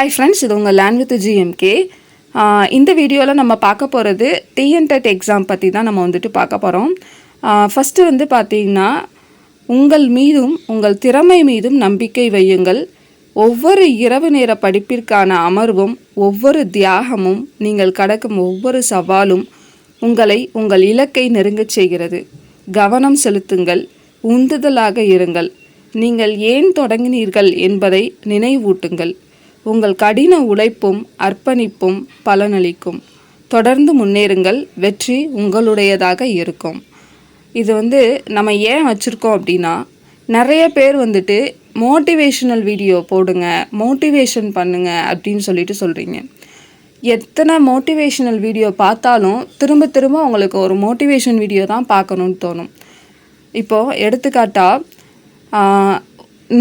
Hi friends இது உங்கள் land with GMK இந்த வீடியோவில் நம்ம பார்க்க போகிறது டிஎன்டெட் எக்ஸாம் பற்றி தான் நம்ம வந்துட்டு பார்க்க போகிறோம் ஃபஸ்ட்டு வந்து பார்த்திங்கன்னா உங்கள் மீதும் உங்கள் திறமை மீதும் நம்பிக்கை வையுங்கள். ஒவ்வொரு இரவு நேர படிப்பிற்கான அமர்வும் ஒவ்வொரு தியாகமும் நீங்கள் கடக்கும் ஒவ்வொரு சவாலும் உங்களை உங்கள் இலக்கை நெருங்கச் செய்கிறது. கவனம் செலுத்துங்கள் உந்துதலாக இருங்கள். நீங்கள் ஏன் தொடங்கினீர்கள் என்பதை நினைவூட்டுங்கள். உங்கள் கடின உழைப்பும் அர்ப்பணிப்பும் பலனளிக்கும். தொடர்ந்து முன்னேறுங்கள். வெற்றி உங்களுடையதாக இருக்கும். இது வந்து நம்ம ஏன் வச்சுருக்கோம் அப்படின்னா நிறைய பேர் வந்துட்டு மோட்டிவேஷனல் வீடியோ போடுங்க மோட்டிவேஷன் பண்ணுங்க அப்படின்னு சொல்லிட்டு சொல்கிறீங்க எத்தனை மோட்டிவேஷனல் வீடியோ பார்த்தாலும் திரும்ப திரும்ப உங்களுக்கு ஒரு மோட்டிவேஷன் வீடியோ தான் பார்க்கணுன்னு தோணும். இப்போது எடுத்துக்காட்டாக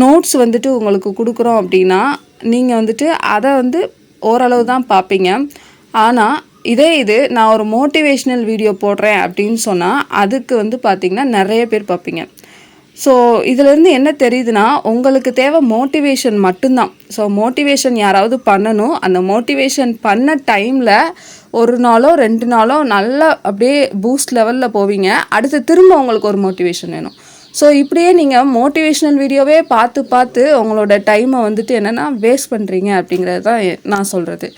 நோட்ஸ் வந்துட்டு உங்களுக்கு கொடுக்குறோம் அப்படின்னா நீங்கள் வந்துட்டு அதை வந்து ஓரளவு தான் பார்ப்பீங்க. ஆனால் இதே இது நான் ஒரு மோட்டிவேஷ்னல் வீடியோ போடுறேன் அப்படின்னு சொன்னால் அதுக்கு வந்து பார்த்திங்கன்னா நிறைய பேர் பார்ப்பீங்க. ஸோ இதுலேருந்து என்ன தெரியுதுன்னா உங்களுக்கு தேவை மோட்டிவேஷன் மட்டும்தான். ஸோ மோட்டிவேஷன் யாராவது பண்ணணும். அந்த மோட்டிவேஷன் பண்ண டைமில் ஒரு நாளோ ரெண்டு நாளோ நல்லா அப்படியே பூஸ்ட் லெவலில் போவீங்க. அடுத்து திரும்ப உங்களுக்கு ஒரு மோட்டிவேஷன் வேணும். ஸோ இப்படியே நீங்கள் மோட்டிவேஷ்னல் வீடியோவே பார்த்து பார்த்து உங்களோட டைமை வந்துட்டு என்னென்னா வேஸ்ட் பண்ணுறீங்க அப்படிங்கிறது தான் நான் சொல்கிறது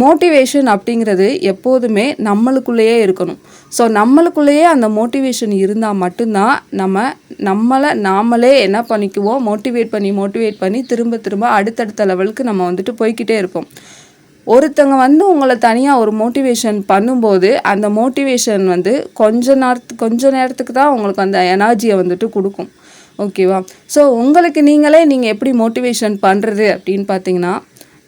மோட்டிவேஷன் அப்படிங்கிறது எப்போதுமே நம்மளுக்குள்ளேயே இருக்கணும். ஸோ நம்மளுக்குள்ளேயே அந்த மோட்டிவேஷன் இருந்தால் மட்டும்தான் நம்ம நம்மளை நாமளே என்ன பண்ணிக்குவோம்? மோட்டிவேட் பண்ணி மோட்டிவேட் பண்ணி திரும்ப திரும்ப அடுத்தடுத்த லெவலுக்கு நம்ம வந்துட்டு போய்கிட்டே இருப்போம். ஒருத்தங்க வந்து உங்களை தனியாக ஒரு மோட்டிவேஷன் பண்ணும்போது அந்த மோட்டிவேஷன் வந்து கொஞ்ச நேரத்து கொஞ்ச நேரத்துக்கு தான் உங்களுக்கு அந்த எனர்ஜியை வந்துட்டு கொடுக்கும். ஓகேவா ஸோ உங்களுக்கு நீங்களே நீங்கள் எப்படி மோட்டிவேஷன் பண்ணுறது அப்படின்னு பார்த்தீங்கன்னா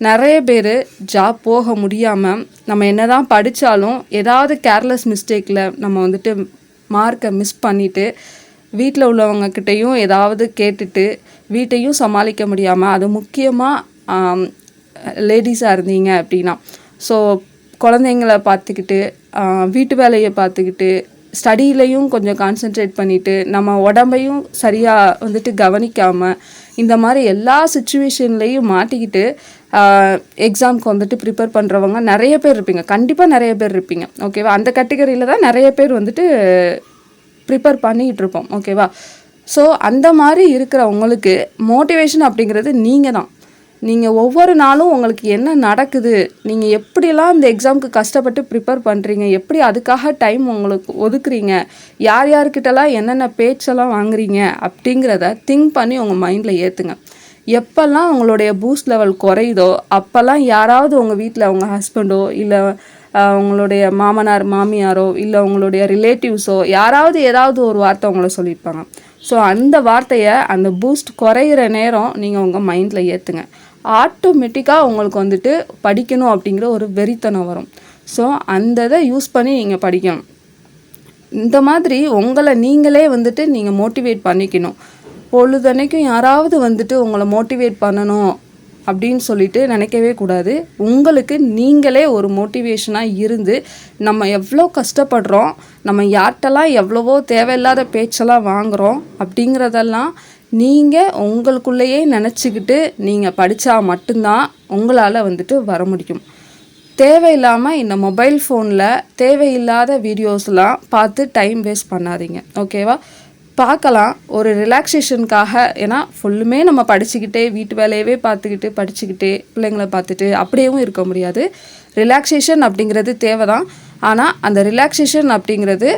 நிறைய பேர் ஜாப் போக முடியாமல் நம்ம என்ன தான் படித்தாலும் ஏதாவது கேர்லெஸ் மிஸ்டேக்கில் நம்ம வந்துட்டு மார்க்கை மிஸ் பண்ணிவிட்டு வீட்டில் உள்ளவங்கக்கிட்டேயும் ஏதாவது கேட்டுட்டு வீட்டையும் சமாளிக்க முடியாமல் அது முக்கியமாக லேடிஸாக இருந்தீங்க அப்படின்னா. ஸோ குழந்தைங்கள பார்த்துக்கிட்டு வீட்டு வேலையை பார்த்துக்கிட்டு ஸ்டடியிலையும் கொஞ்சம் கான்சென்ட்ரேட் பண்ணிவிட்டு நம்ம உடம்பையும் சரியாக வந்துட்டு கவனிக்காமல் இந்த மாதிரி எல்லா சுச்சுவேஷன்லேயும் மாட்டிக்கிட்டு எக்ஸாம்க்கு வந்துட்டு ப்ரிப்பேர் பண்ணுறவங்க நிறைய பேர் இருப்பீங்க. கண்டிப்பாக நிறைய பேர் இருப்பீங்க. ஓகேவா அந்த கேட்டகரியில் தான் நிறைய பேர் வந்துட்டு ப்ரிப்பேர் பண்ணிகிட்டு இருப்போம். ஓகேவா ஸோ அந்த மாதிரி இருக்கிறவங்களுக்கு மோட்டிவேஷன் அப்படிங்கிறது நீங்கள் தான் நீங்கள் ஒவ்வொரு நாளும் உங்களுக்கு என்ன நடக்குது? நீங்கள் எப்படிலாம் இந்த எக்ஸாமுக்கு கஷ்டப்பட்டு ப்ரிப்பேர் பண்ணுறீங்க எப்படி அதுக்காக டைம் உங்களுக்கு ஒதுக்குறீங்க? யார் யார்கிட்டலாம் என்னென்ன பேச்செல்லாம் வாங்குறீங்க? அப்படிங்கிறத திங்க் பண்ணி உங்கள் மைண்டில் ஏற்றுங்க எப்போல்லாம் உங்களுடைய பூஸ்ட் லெவல் குறையுதோ அப்போல்லாம் யாராவது உங்கள் வீட்டில் உங்கள் ஹஸ்பண்டோ இல்லை உங்களுடைய மாமனார் மாமியாரோ இல்லை உங்களுடைய ரிலேட்டிவ்ஸோ யாராவது ஏதாவது ஒரு வார்த்தை உங்களை சொல்லியிருப்பாங்க. ஸோ அந்த வார்த்தையை அந்த பூஸ்ட் குறையிற நேரம் நீங்கள் உங்கள் மைண்டில் ஏற்றுங்க ஆட்டோமேட்டிக்காக உங்களுக்கு வந்துட்டு படிக்கணும் அப்படிங்கிற ஒரு வெறித்தனம் வரும். ஸோ அந்த இதை யூஸ் பண்ணி நீங்கள் படிக்கணும். இந்த மாதிரி உங்களை நீங்களே வந்துட்டு நீங்கள் மோட்டிவேட் பண்ணிக்கணும். பொழுதன்னைக்கும் யாராவது வந்துட்டு உங்களை மோட்டிவேட் பண்ணணும் அப்படின்னு சொல்லிட்டு நினைக்கவே கூடாது. உங்களுக்கு நீங்களே ஒரு மோட்டிவேஷனாக இருந்து நம்ம எவ்வளோ கஷ்டப்படுறோம் நம்ம யார்கிட்டலாம் எவ்வளவோ தேவையில்லாத பேச்செல்லாம் வாங்குகிறோம் அப்படிங்கிறதெல்லாம் நீங்கள் உங்களுக்குள்ளேயே நினச்சிக்கிட்டு நீங்கள் படித்தா மட்டும்தான் உங்களால் வந்துட்டு வர முடியும். தேவையில்லாமல் இந்த மொபைல் ஃபோனில் தேவையில்லாத வீடியோஸ்லாம் பார்த்து டைம் வேஸ்ட் பண்ணாதீங்க. ஓகேவா பார்க்கலாம். ஒரு ரிலாக்ஸேஷனுக்காக ஏன்னா ஃபுல்லுமே நம்ம படிச்சுக்கிட்டே வீட்டு வேலையவே பார்த்துக்கிட்டு படிச்சுக்கிட்டே பிள்ளைங்கள பார்த்துட்டு அப்படியேவும் இருக்க முடியாது. ரிலாக்ஸேஷன் அப்படிங்கிறது தேவை தான் ஆனால் அந்த ரிலாக்ஸேஷன் அப்படிங்கிறது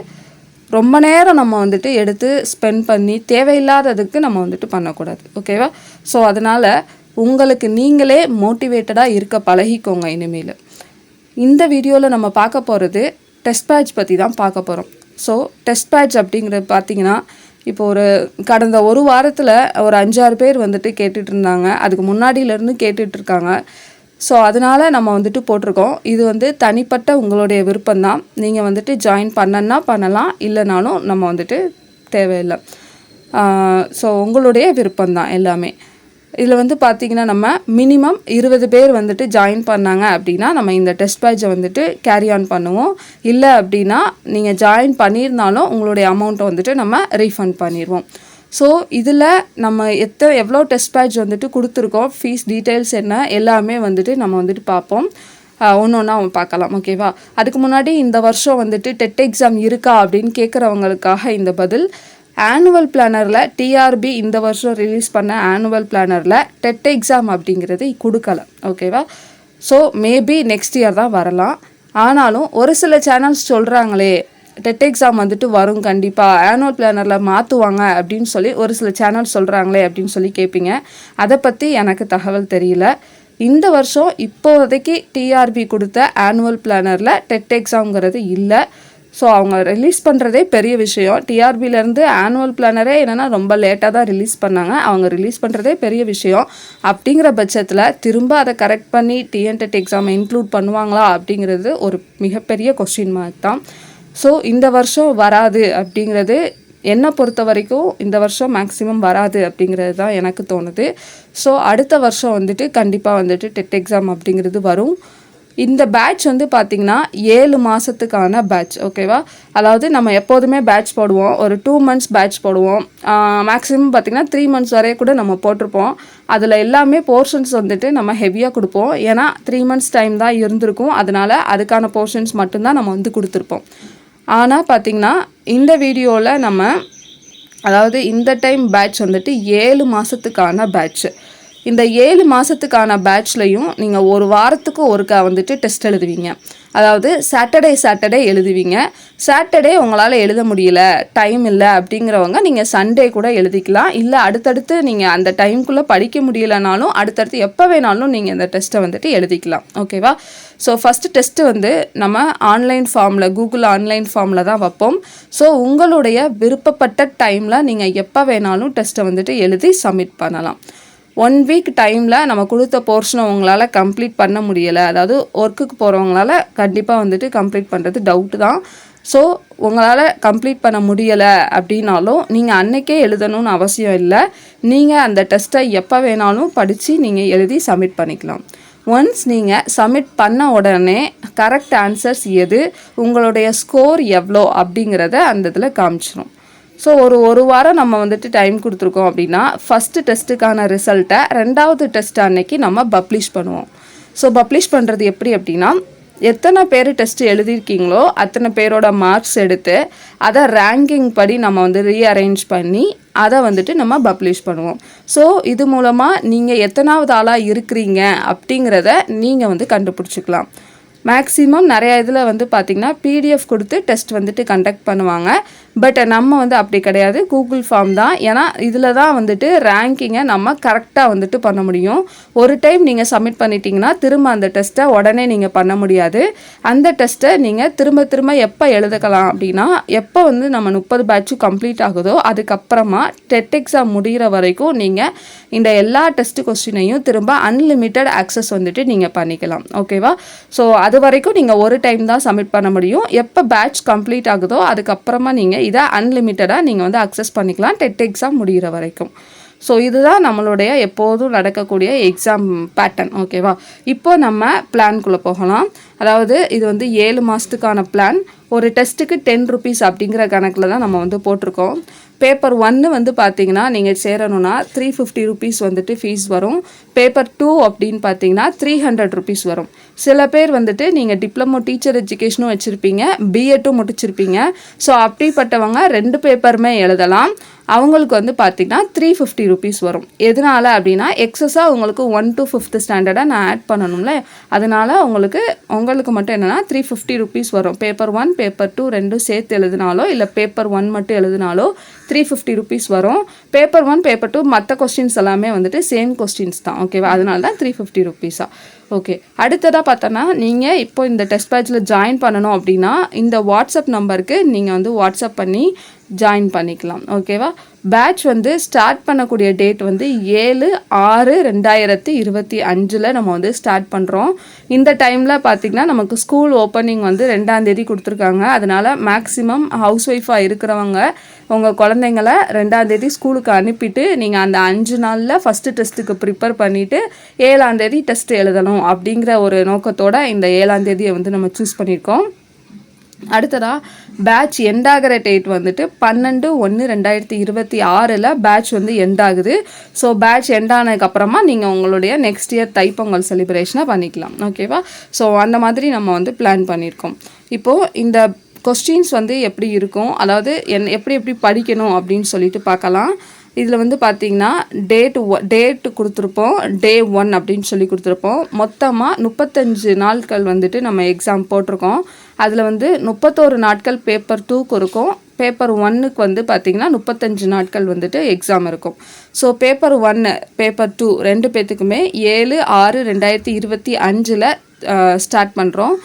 ரொம்ப நேரம் நம்ம வந்துட்டு எடுத்து ஸ்பெண்ட் பண்ணி தேவையில்லாததுக்கு நம்ம வந்துட்டு பண்ணக்கூடாது. ஓகேவா ஸோ அதனால் உங்களுக்கு நீங்களே மோட்டிவேட்டடாக இருக்க பழகிக்கோங்க இனிமேல். இந்த வீடியோவில் நம்ம பார்க்க போகிறது டெஸ்ட் பேட்ச் பற்றி தான் பார்க்க போகிறோம் ஸோ டெஸ்ட் பேட்ச் அப்படிங்கிறது பார்த்தீங்கன்னா இப்போ ஒரு கடந்த ஒரு வாரத்தில் ஒரு அஞ்சாறு பேர் வந்துட்டு கேட்டுட்ருந்தாங்க அதுக்கு முன்னாடியிலேருந்து கேட்டுட்ருக்காங்க ஸோ அதனால் நம்ம வந்துட்டு போட்டிருக்கோம். இது வந்து தனிப்பட்ட உங்களுடைய விருப்பம்தான். நீங்கள் வந்துட்டு ஜாயின் பண்ணனா பண்ணலாம் இல்லைனாலும் நம்ம வந்துட்டு தேவையில்லை. ஸோ உங்களுடைய விருப்பம்தான் எல்லாமே. இதில் வந்து பார்த்திங்கன்னா நம்ம மினிமம் இருபது பேர் வந்துட்டு ஜாயின் பண்ணாங்க அப்படின்னா நம்ம இந்த டெஸ்ட் பேட்சை வந்துட்டு கேரி ஆன் பண்ணுவோம். இல்லை அப்படின்னா நீங்கள் ஜாயின் பண்ணியிருந்தாலும் உங்களுடைய அமௌண்ட்டை வந்துட்டு நம்ம ரீஃபண்ட் பண்ணிடுவோம் ஸோ இதில் நம்ம எத்த எவ்வளோ டெஸ்ட் பேட்ச் வந்துட்டு கொடுத்துருக்கோம் ஃபீஸ் டீட்டெயில்ஸ் என்ன எல்லாமே வந்துட்டு நம்ம வந்துட்டு பார்ப்போம் ஒன்று ஒன்றா அவன் பார்க்கலாம் ஓகேவா அதுக்கு முன்னாடி இந்த வருஷம் வந்துட்டு டெட் எக்ஸாம் இருக்கா அப்படின்னு கேட்குறவங்களுக்காக இந்த பதில். ஆனுவல் பிளானரில் டிஆர்பி இந்த வருஷம் ரிலீஸ் பண்ண ஆனுவல் பிளானரில் டெட் எக்ஸாம் அப்படிங்கிறது கொடுக்கல ஓகேவா ஸோ மேபி நெக்ஸ்ட் இயர் தான் வரலாம். ஆனாலும் ஒரு சில சேனல்ஸ் சொல்கிறாங்களே டெட் எக்ஸாம் வந்துட்டு வரும் கண்டிப்பாக ஆனுவல் பிளானரில் மாற்றுவாங்க அப்படின்னு சொல்லி ஒரு சில சேனல் சொல்கிறாங்களே அப்படின்னு சொல்லி கேட்பீங்க அதை பற்றி எனக்கு தகவல் தெரியல. இந்த வருஷம் இப்போதைக்கு டிஆர்பி கொடுத்த ஆனுவல் பிளானரில் டெட் எக்ஸாம்ங்கிறது இல்லை. ஸோ அவங்க ரிலீஸ் பண்ணுறதே பெரிய விஷயம். டிஆர்பியிலேருந்து ஆனுவல் பிளானரே என்னென்னா ரொம்ப லேட்டாக தான் ரிலீஸ் பண்ணாங்க. அவங்க ரிலீஸ் பண்ணுறதே பெரிய விஷயம். அப்படிங்கிற பட்சத்தில் திரும்ப அதை கரெக்ட் பண்ணி டிஎன்டெட் எக்ஸாமை இன்க்ளூட் பண்ணுவாங்களா அப்படிங்கிறது ஒரு மிகப்பெரிய கொஸ்டின் மார்க் தான். ஸோ இந்த வருஷம் வராது அப்படிங்கிறது என்னை பொறுத்த வரைக்கும் இந்த வருஷம் மேக்ஸிமம் வராது அப்படிங்கிறது தான் எனக்கு தோணுது. ஸோ அடுத்த வருஷம் வந்துட்டு கண்டிப்பாக வந்துட்டு டெட் எக்ஸாம் அப்படிங்கிறது வரும். இந்த பேட்ச் வந்து பார்த்திங்கன்னா ஏழு மாதத்துக்கான பேட்ச் ஓகேவா அதாவது நம்ம எப்போதுமே பேட்ச் போடுவோம். ஒரு டூ மந்த்ஸ் பேட்ச் போடுவோம். மேக்ஸிமம் பார்த்திங்கன்னா த்ரீ மந்த்ஸ் வரைய கூட நம்ம போட்டிருப்போம். அதில் எல்லாமே போர்ஷன்ஸ் வந்துட்டு நம்ம ஹெவியாக கொடுப்போம். ஏன்னா த்ரீ மந்த்ஸ் டைம் தான் இருந்திருக்கும். அதனால் அதுக்கான போர்ஷன்ஸ் மட்டும்தான் நம்ம வந்து கொடுத்துருப்போம். ஆனால் பார்த்திங்கன்னா இந்த வீடியோவில் நம்ம அதாவது இந்த டைம் பேட்ச் வந்துட்டு ஏழு மாதத்துக்கான பேட்ச்சு இந்த ஏழு மாதத்துக்கான பேட்ச்லையும் நீங்கள் ஒரு வாரத்துக்கு ஒருக்கா வந்துட்டு டெஸ்ட் எழுதுவீங்க. அதாவது சாட்டர்டே சாட்டர்டே எழுதுவீங்க. சாட்டர்டே உங்களால் எழுத முடியல டைம் இல்லை அப்படிங்கிறவங்க நீங்கள் சண்டே கூட எழுதிக்கலாம். இல்லை அடுத்தடுத்து நீங்கள் அந்த டைம்குள்ளே படிக்க முடியலனாலும் அடுத்தடுத்து எப்போ வேணாலும் நீங்கள் இந்த டெஸ்ட்டை வந்துட்டு எழுதிக்கலாம். ஓகேவா ஸோ ஃபஸ்ட்டு டெஸ்ட்டு வந்து நம்ம ஆன்லைன் ஃபார்மில் கூகுள் ஆன்லைன் ஃபார்மில் தான் வைப்போம். ஸோ உங்களுடைய விருப்பப்பட்ட டைமில் நீங்கள் எப்போ வேணாலும் டெஸ்ட்டை வந்துட்டு எழுதி சப்மிட் பண்ணலாம். ஒன் வீக் டைமில் நம்ம கொடுத்த போர்ஷனை உங்களால் கம்ப்ளீட் பண்ண முடியலை. அதாவது ஒர்க்குக்கு போகிறவங்களால கண்டிப்பாக வந்துட்டு கம்ப்ளீட் பண்ணுறது டவுட்டு தான். ஸோ உங்களால் கம்ப்ளீட் பண்ண முடியலை அப்படின்னாலும் நீங்கள் அன்னைக்கே எழுதணும்னு அவசியம் இல்லை. நீங்கள் அந்த டெஸ்ட்டை எப்போ வேணாலும் படித்து நீங்கள் எழுதி சப்மிட் பண்ணிக்கலாம். ஒன்ஸ் நீங்கள் சப்மிட் பண்ண உடனே கரெக்ட் ஆன்சர்ஸ் எது? உங்களுடைய ஸ்கோர் எவ்வளோ அப்படிங்கிறத அந்த இதில் காமிச்சிடும் ஸோ ஒரு ஒரு வாரம் நம்ம வந்துட்டு டைம் கொடுத்துருக்கோம் அப்படின்னா ஃபஸ்ட்டு டெஸ்ட்டுக்கான ரிசல்ட்டை ரெண்டாவது டெஸ்ட் அன்னைக்கு நம்ம பப்ளிஷ் பண்ணுவோம். ஸோ பப்ளிஷ் பண்ணுறது எப்படி அப்படின்னா எத்தனை பேர் டெஸ்ட்டு எழுதியிருக்கீங்களோ அத்தனை பேரோட மார்க்ஸ் எடுத்து அதை ரேங்கிங் படி நம்ம வந்து ரீஅரேஞ்ச் பண்ணி அதை வந்துட்டு நம்ம பப்ளிஷ் பண்ணுவோம். ஸோ இது மூலமாக நீங்கள் எத்தனாவது ஆளாக இருக்கிறீங்க அப்படிங்கிறத நீங்கள் வந்து கண்டுபிடிச்சிக்கலாம். மேக்ஸிமம் நிறையா இதில் வந்து பார்த்திங்கன்னா பிடிஎஃப் கொடுத்து டெஸ்ட் வந்துட்டு கண்டக்ட் பண்ணுவாங்க. பட் நம்ம வந்து அப்படி கிடையாது. கூகுள் ஃபார்ம் தான். ஏன்னா இதில் தான் வந்துட்டு ரேங்கிங்கை நம்ம கரெக்டாக வந்துட்டு பண்ண முடியும். ஒரு டைம் நீங்கள் சப்மிட் பண்ணிட்டீங்கன்னா திரும்ப அந்த டெஸ்ட்டை உடனே நீங்கள் பண்ண முடியாது. அந்த டெஸ்ட்டை நீங்கள் திரும்ப திரும்ப எப்போ எழுதுக்கலாம் அப்படின்னா எப்போ வந்து நம்ம முப்பது பேட்சும் கம்ப்ளீட் ஆகுதோ அதுக்கப்புறமா டெட் எக்ஸாம் முடிகிற வரைக்கும் நீங்கள் இந்த எல்லா டெஸ்ட் கொஸ்டினையும் திரும்ப அன்லிமிட்டெட் ஆக்சஸ் வந்துட்டு நீங்கள் பண்ணிக்கலாம். ஓகேவா ஸோ அது வரைக்கும் நீங்கள் ஒரு டைம் தான் சப்மிட் பண்ண முடியும். எப்போ பேட்ச் கம்ப்ளீட் ஆகுதோ அதுக்கப்புறமா நீங்கள் இதை அன்லிமிட்டடாக நீங்கள் வந்து அக்சஸ் பண்ணிக்கலாம். டெட் எக்ஸாம் முடிகிற வரைக்கும். ஸோ இதுதான் நம்மளுடைய எப்போதும் நடக்கக்கூடிய எக்ஸாம் பேட்டர்ன் ஓகேவா இப்போ நம்ம பிளான்குள்ளே போகலாம். அதாவது இது வந்து ஏழு மாதத்துக்கான பிளான் ஒரு டெஸ்ட்டுக்கு டென் ருபீஸ் அப்படிங்கிற கணக்கில் தான் நம்ம வந்து போட்டிருக்கோம். பேப்பர் ஒன்று வந்து பார்த்தீங்கன்னா நீங்கள் சேரணும்னா த்ரீ ஃபிஃப்டி ருபீஸ் வந்துட்டு ஃபீஸ் வரும். பேப்பர் டூ அப்படின்னு பார்த்தீங்கன்னா த்ரீ ஹண்ட்ரட் ருபீஸ் வரும். சில பேர் வந்துட்டு நீங்கள் டிப்ளமோ டீச்சர் எஜுகேஷனும் வச்சுருப்பீங்க பிஎட்டும் முடிச்சிருப்பீங்க. ஸோ அப்படிப்பட்டவங்க ரெண்டு பேப்பருமே எழுதலாம். அவங்களுக்கு வந்து பார்த்திங்கன்னா த்ரீ ஃபிஃப்டி ருபீஸ் வரும். எதனால் அப்படின்னா எக்ஸஸாக உங்களுக்கு ஒன் டு ஃபிஃப்த் ஸ்டாண்டர்டாக நான் ஆட் பண்ணணும்ல. அதனால் உங்களுக்கு உங்களுக்கு மட்டும் என்னென்னா த்ரீ ஃபிஃப்டி ருபீஸ் வரும். பேப்பர் ஒன் பேப்பர் டூ ரெண்டும் சேர்த்து எழுதினாலோ இல்லை பேப்பர் ஒன் மட்டும் எழுதினாலோ த்ரீ ஃபிஃப்டி ருபீஸ் வரும். பேப்பர் ஒன் பேப்பர் டூ மற்ற கொஸ்டின்ஸ் எல்லாமே வந்துட்டு சேம் கொஸ்டின்ஸ் தான். ஓகேவா அதனால தான் த்ரீ ஃபிஃப்டி ருபீஸா ஓகே அடுத்ததாக பார்த்தோன்னா நீங்கள் இப்போ இந்த டெஸ்ட் பேட்சில் ஜாயின் பண்ணணும் அப்படின்னா இந்த வாட்ஸ்அப் நம்பருக்கு நீங்கள் வந்து வாட்ஸ்அப் பண்ணி ஜாயின் பண்ணிக்கலாம். ஓகேவா பேட்ச் வந்து ஸ்டார்ட் பண்ணக்கூடிய டேட் வந்து ஏழு ஆறு ரெண்டாயிரத்தி இருபத்தி அஞ்சில் நம்ம வந்து ஸ்டார்ட் பண்ணுறோம் இந்த டைமில் பார்த்திங்கன்னா நமக்கு ஸ்கூல் ஓப்பனிங் வந்து ரெண்டாந்தேதி கொடுத்துருக்காங்க. அதனால் மேக்ஸிமம் ஹவுஸ் ஒய்ஃபாக இருக்கிறவங்க உங்கள் குழந்தைங்கள ரெண்டாந்தேதி ஸ்கூலுக்கு அனுப்பிட்டு நீங்கள் அந்த அஞ்சு நாளில் ஃபஸ்ட்டு டெஸ்ட்டுக்கு ப்ரிப்பேர் பண்ணிவிட்டு ஏழாந்தேதி டெஸ்ட் எழுதணும் அப்படிங்கிற ஒரு நோக்கத்தோடு இந்த ஏழாந்தேதியை வந்து நம்ம சூஸ் பண்ணியிருக்கோம். அடுத்ததாக பேட்ச் எண்ட் ஆகிற டேட் வந்துட்டு பன்னெண்டு ஒன்று ரெண்டாயிரத்தி இருபத்தி ஆறில் பேட்ச் வந்து எண்ட் ஆகுது. ஸோ பேட்ச் எண்ட் ஆனதுக்கப்புறமா நீங்கள் உங்களுடைய நெக்ஸ்ட் இயர் தைப்பொங்கல் செலிப்ரேஷனை பண்ணிக்கலாம். ஓகேவா ஸோ அந்த மாதிரி நம்ம வந்து பிளான் பண்ணியிருக்கோம் இப்போது இந்த கொஸ்டின்ஸ் வந்து எப்படி இருக்கும்? அதாவது என் எப்படி எப்படி படிக்கணும் அப்படின்னு சொல்லிட்டு பார்க்கலாம். இதில் வந்து பார்த்தீங்கன்னா டேட் டேட்டு கொடுத்துருப்போம் டே ஒன் அப்படின்னு சொல்லி கொடுத்துருப்போம். மொத்தமாக முப்பத்தஞ்சு நாட்கள் வந்துட்டு நம்ம எக்ஸாம் போட்டிருக்கோம். அதில் வந்து முப்பத்தோரு நாட்கள் பேப்பர் டூக்கு இருக்கும். பேப்பர் ஒன்னுக்கு வந்து பார்த்திங்கன்னா முப்பத்தஞ்சு நாட்கள் வந்துட்டு எக்ஸாம் இருக்கும். ஸோ பேப்பர் ஒன்று பேப்பர் டூ ரெண்டு பேர்த்துக்குமே ஏழு ஆறு ரெண்டாயிரத்தி இருபத்தி அஞ்சில் ஸ்டார்ட் பண்ணுறோம்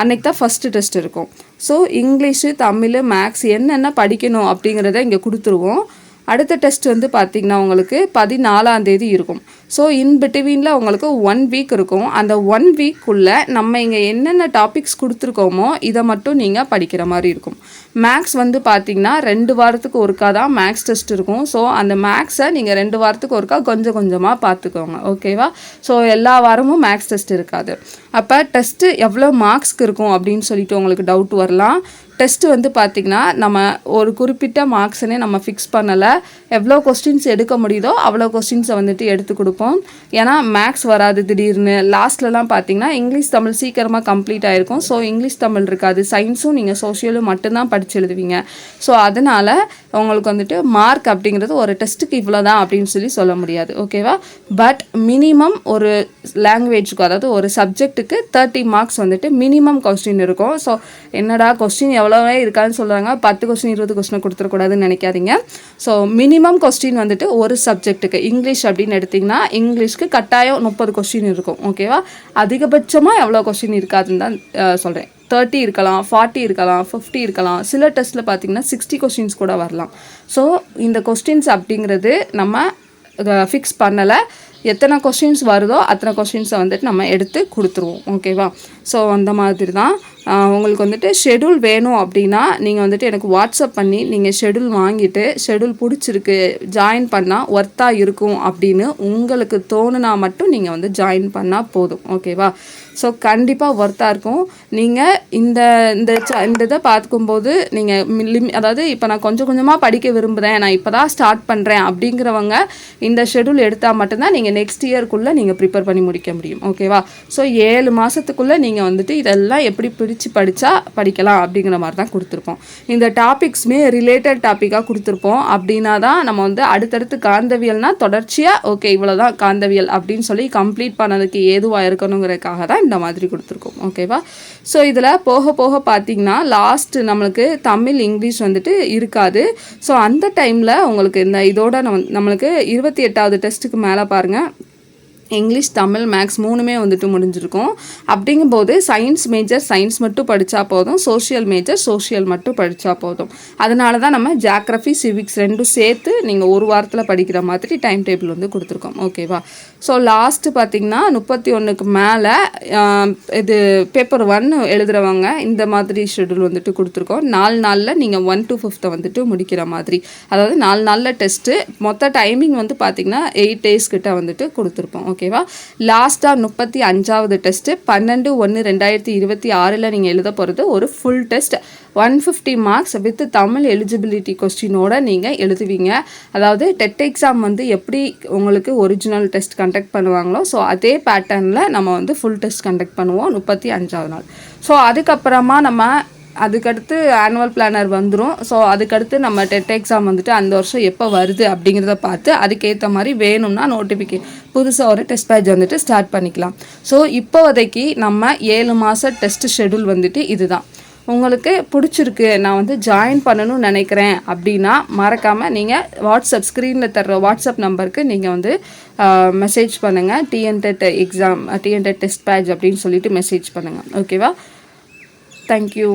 அன்றைக்கு தான் ஃபஸ்ட்டு டெஸ்ட் இருக்கும். ஸோ இங்கிலீஷு தமிழ் மேக்ஸ் என்னென்ன படிக்கணும் அப்படிங்கிறத இங்கே கொடுத்துருவோம். அடுத்த டெஸ்ட் வந்து பார்த்திங்கன்னா உங்களுக்கு பதினாலாம் தேதி இருக்கும். ஸோ இன் பிட்வீனில் உங்களுக்கு ஒன் வீக் இருக்கும். அந்த ஒன் வீக்குள்ளே நம்ம இங்கே என்னென்ன டாபிக்ஸ் கொடுத்துருக்கோமோ இதை மட்டும் நீங்கள் படிக்கிற மாதிரி இருக்கும். மேக்ஸ் வந்து பார்த்திங்கன்னா ரெண்டு வாரத்துக்கு ஒருக்கா தான் மேக்ஸ் டெஸ்ட் இருக்கும். ஸோ அந்த மேக்ஸை நீங்கள் ரெண்டு வாரத்துக்கு ஒருக்கா கொஞ்சம் கொஞ்சமாக பார்த்துக்கோங்க ஓகேவா ஸோ எல்லா வாரமும் மேக்ஸ் டெஸ்ட் இருக்காது. அப்போ டெஸ்ட்டு எவ்வளோ மார்க்ஸ்க்கு இருக்கும் அப்படின்னு சொல்லிட்டு உங்களுக்கு டவுட் வரலாம். டெஸ்ட்டு வந்து பார்த்திங்கன்னா நம்ம ஒரு குறிப்பிட்ட மார்க்ஸ்னே நம்ம ஃபிக்ஸ் பண்ணலை. எவ்வளோ கொஸ்டின்ஸ் எடுக்க முடியுதோ அவ்வளோ கொஸ்டின்ஸை வந்துட்டு எடுத்து கொடுப்போம். ஏன்னா மேக்ஸ் வராது திடீர்னு. லாஸ்ட்லலாம் பார்த்தீங்கன்னா இங்கிலீஷ் தமிழ் சீக்கிரமாக கம்ப்ளீட் ஆகிருக்கும் ஸோ இங்கிலீஷ் தமிழ் இருக்காது. சயின்ஸும் நீங்கள் சோஷியலும் மட்டும்தான் படித்து எழுதுவீங்க. ஸோ அதனால் உங்களுக்கு வந்துட்டு மார்க் அப்படிங்கிறது ஒரு டெஸ்ட்டுக்கு இவ்வளோ தான் அப்படின்னு சொல்லி சொல்ல முடியாது. ஓகேவா பட் மினிமம் ஒரு லாங்குவேஜுக்கு அதாவது ஒரு சப்ஜெக்ட்டுக்கு தேர்ட்டி மார்க்ஸ் வந்துட்டு மினிமம் கொஸ்டின் இருக்கும். ஸோ என்னடா கொஸ்டின் எவ்வளோவே இருக்கான்னு சொல்கிறாங்க பத்து கொஸ்டின் இருபது கொஸ்டின் கொடுத்துடக்கூடாதுன்னு நினைக்காதீங்க. ஸோ மினிமம் கொஸ்டின் வந்துட்டு ஒரு சப்ஜெக்ட்டுக்கு இங்கிலீஷ் அப்படின்னு எடுத்திங்கன்னா இங்கிலீஷ்க்கு கட்டாயம் முப்பது கொஸ்டின் இருக்கும் ஓகேவா அதிகபட்சமாக எவ்வளோ கொஸ்டின் இருக்காதுன்னு தான் சொல்கிறேன் தேர்ட்டி இருக்கலாம் ஃபார்ட்டி இருக்கலாம் ஃபிஃப்டி இருக்கலாம். சில டெஸ்ட்டில் பார்த்தீங்கன்னா சிக்ஸ்டி கொஸ்டின்ஸ் கூட வரலாம். ஸோ இந்த கொஸ்டின்ஸ் அப்படிங்கிறது நம்ம ஃபிக்ஸ் பண்ணலை. எத்தனை கொஸ்டின்ஸ் வருதோ அத்தனை கொஸ்டின்ஸை வந்துட்டு நம்ம எடுத்து கொடுத்துருவோம் ஓகேவா ஸோ அந்த மாதிரி தான் உங்களுக்கு வந்துட்டு ஷெடியூல் வேணும் அப்படின்னா நீங்கள் வந்துட்டு எனக்கு வாட்ஸ்அப் பண்ணி நீங்கள் ஷெடியூல் வாங்கிட்டு ஷெடியூல் பிடிச்சிருக்கு ஜாயின் பண்ணால் ஒர்த்தாக இருக்கும் அப்படின்னு உங்களுக்கு தோணுனா மட்டும் நீங்கள் வந்து ஜாயின் பண்ணால் போதும். ஓகேவா ஸோ கண்டிப்பாக ஒர்த்தாக இருக்கும். நீங்கள் இந்த இந்த இந்த இதை பார்க்கும்போது நீங்கள் லிம் அதாவது இப்போ நான் கொஞ்சம் கொஞ்சமாக படிக்க விரும்புகிறேன் நான் இப்போ தான் ஸ்டார்ட் பண்ணுறேன் அப்படிங்கிறவங்க இந்த ஷெடியூல் எடுத்தால் மட்டும்தான் நீங்கள் நெக்ஸ்ட் இயர்க்குள்ளே நீங்கள் ப்ரிப்பேர் பண்ணி முடிக்க முடியும். ஓகேவா ஸோ ஏழு மாதத்துக்குள்ளே நீங்கள் வந்துட்டு இதெல்லாம் எப்படி பிடி பிரித்து படித்தா படிக்கலாம் அப்படிங்கிற மாதிரி தான் கொடுத்துருப்போம். இந்த டாபிக்ஸுமே ரிலேட்டட் டாப்பிக்காக கொடுத்துருப்போம். அப்படின்னா தான் நம்ம வந்து அடுத்தடுத்து காந்தவியல்னால் தொடர்ச்சியாக ஓகே இவ்வளோ தான் காந்தவியல் அப்படின்னு சொல்லி கம்ப்ளீட் பண்ணதுக்கு ஏதுவாக இருக்கணுங்கிறதுக்காக தான் இந்த மாதிரி கொடுத்துருக்கோம். ஓகேவா ஸோ இதில் போக போக பார்த்தீங்கன்னா லாஸ்ட் நம்மளுக்கு தமிழ் இங்கிலீஷ் வந்துட்டு இருக்காது. ஸோ அந்த டைமில் உங்களுக்கு இந்த இதோட நம்ம நம்மளுக்கு இருபத்தி எட்டாவது டெஸ்ட்டுக்கு மேலே பாருங்கள் இங்கிலீஷ் தமிழ் மேக்ஸ் மூணுமே வந்துட்டு முடிஞ்சிருக்கும். அப்படிங்கும்போது சயின்ஸ் மேஜர் சயின்ஸ் மட்டும் படித்தா போதும். சோஷியல் மேஜர் சோஷியல் மட்டும் படித்தா போதும். அதனால தான் நம்ம ஜாக்ரஃபி சிவிக்ஸ் ரெண்டும் சேர்த்து நீங்கள் ஒரு வாரத்தில் படிக்கிற மாதிரி டைம் டேபிள் வந்து கொடுத்துருக்கோம். ஓகேவா ஸோ லாஸ்ட்டு பார்த்திங்கன்னா முப்பத்தி ஒன்றுக்கு மேலே இது பேப்பர் ஒன் எழுதுகிறவங்க இந்த மாதிரி ஷெடியூல் வந்துட்டு கொடுத்துருக்கோம். நாலு நாளில் நீங்கள் ஒன் டு ஃபிஃப்த்தை வந்துட்டு முடிக்கிற மாதிரி. அதாவது நாலு நாளில் டெஸ்ட்டு மொத்த டைமிங் வந்து பார்த்திங்கன்னா எயிட் டேஸ் கிட்ட வந்துட்டு கொடுத்துருப்போம். ஓகேவா? லாஸ்ட்டாக முப்பத்தி அஞ்சாவது டெஸ்ட்டு பன்னெண்டு ஒன்று ரெண்டாயிரத்தி இருபத்தி ஆறில் நீங்கள் எழுத போகிறது ஒரு full test one fifty marks with Tamil eligibility கொஸ்டினோட நீங்கள் எழுதுவீங்க. அதாவது டெட் எக்ஸாம் வந்து எப்படி உங்களுக்கு ஒரிஜினல் டெஸ்ட் கண்டக்ட் பண்ணுவாங்களோ ஸோ அதே பேட்டர்னில் நம்ம வந்து ஃபுல் டெஸ்ட் கண்டக்ட் பண்ணுவோம் முப்பத்தி அஞ்சாவது நாள். ஸோ அதுக்கப்புறமா நம்ம அதுக்கடுத்து ஆனுவல் பிளானர் வந்துடும் ஸோ அதுக்கடுத்து நம்ம டெட் எக்ஸாம் வந்துட்டு அந்த வருஷம் எப்போ வருது அப்படிங்கிறத பார்த்து அதுக்கேற்ற மாதிரி வேணும்னா நோட்டிஃபிகே புதுசாக ஒரு டெஸ்ட் பேட்ச் வந்துட்டு ஸ்டார்ட் பண்ணிக்கலாம். ஸோ இப்போதைக்கு நம்ம ஏழு மாதம் டெஸ்ட் ஷெடியூல் வந்துட்டு இதுதான். உங்களுக்கு பிடிச்சிருக்கு நான் வந்து ஜாயின் பண்ணணும்னு நினைக்கிறேன் அப்படின்னா மறக்காமல் நீங்கள் வாட்ஸ்அப் ஸ்க்ரீனில் தர்ற வாட்ஸ்அப் நம்பருக்கு நீங்கள் வந்து மெசேஜ் பண்ணுங்கள் TNTET exam TNTET test batch அப்படின்னு சொல்லிட்டு மெசேஜ் பண்ணுங்கள் ஓகேவா தேங்க்யூ